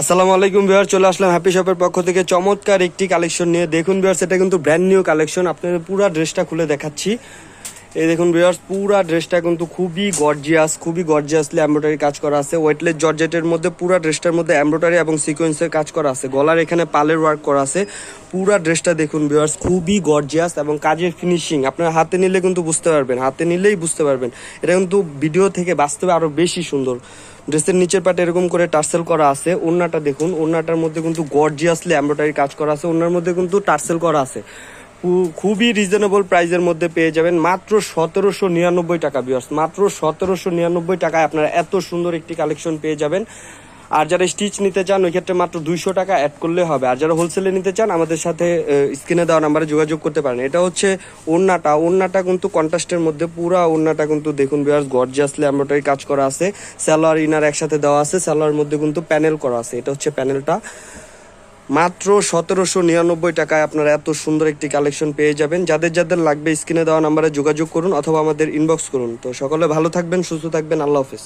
আসসালামু আলাইকুম বিহার চলে আসলাম হ্যাপি শপের পক্ষ থেকে। চমৎকার একটি কালেকশন নিয়ে। দেখুন বিহার সেটা কিন্তু ব্র্যান্ড নিউ কালেকশন আপনাদের পুরো ড্রেসটা খুলে দেখাচ্ছি। এই দেখুন বিহার পুরো ড্রেসটা কিন্তু খুবই গর্জিয়াস খুবই গর্জিয়াসলি এমব্রয়ডারি কাজ করা আছে। ওয়েটলেস জর্জেটের মধ্যে পুরো ড্রেসটার মধ্যে এমব্রয়ডারি এবং সিকোয়েন্সের কাজ করা আছে। গলার এখানে পালের ওয়ার্ক করা আছে। পুরো ড্রেসটা দেখুন বিহার খুবই গর্জিয়াস এবং কাজের ফিনিশিং আপনার হাতে নিলে কিন্তু বুঝতে পারবেন, হাতে নিলেই বুঝতে পারবেন। এটা কিন্তু ভিডিও থেকে বাস্তবে আরও বেশি সুন্দর। ড্রেসের নিচের পাটে এরকম করে টার্সেল করা আছে। ওড়নাটা দেখুন, ওড়নাটার মধ্যে কিন্তু গর্জিয়াসলি এমব্রয়ডারি কাজ করা আছে। ওড়নার মধ্যে কিন্তু টার্সেল করা আছে। খুবই রিজনেবল প্রাইসের মধ্যে পেয়ে যাবেন। মাত্র সতেরোশো নিরানব্বই টাকা বিয়ার্স মাত্র সতেরোশো নিরানব্বই টাকায় আপনারা এত সুন্দর একটি কালেকশন পেয়ে যাবেন। আর যারা স্টিচ নিতে চান, ওই ক্ষেত্রে মাত্র দুইশো টাকা অ্যাড করলে হবে। আর যারা হোলসেলে নিতে চান, আমাদের সাথে স্ক্রিনে দেওয়া নাম্বারে যোগাযোগ করতে পারেন। এটা হচ্ছে ওড়নাটা। ওড়নাটা কিন্তু কন্ট্রাস্টের মধ্যে পুরা ওড়নাটা কিন্তু দেখুন বিয়ার্স গর্জিয়াসলি এমব্রয়ডারি কাজ করা আছে। স্যালোয়ার ইনার একসাথে দেওয়া আছে। স্যালোয়ার মধ্যে কিন্তু প্যানেল করা আছে। এটা হচ্ছে প্যানেলটা মাত্র সতেরোশো নিরানব্বই টাকায় আপনারা এত সুন্দর একটি কালেকশন পেয়ে যাবেন। যাদের যাদের লাগবে স্ক্রিনে দেওয়া নাম্বারে যোগাযোগ করুন অথবা আমাদের ইনবক্স করুন। তো সকলে ভালো থাকবেন, সুস্থ থাকবেন, আল্লাহ হাফেজ।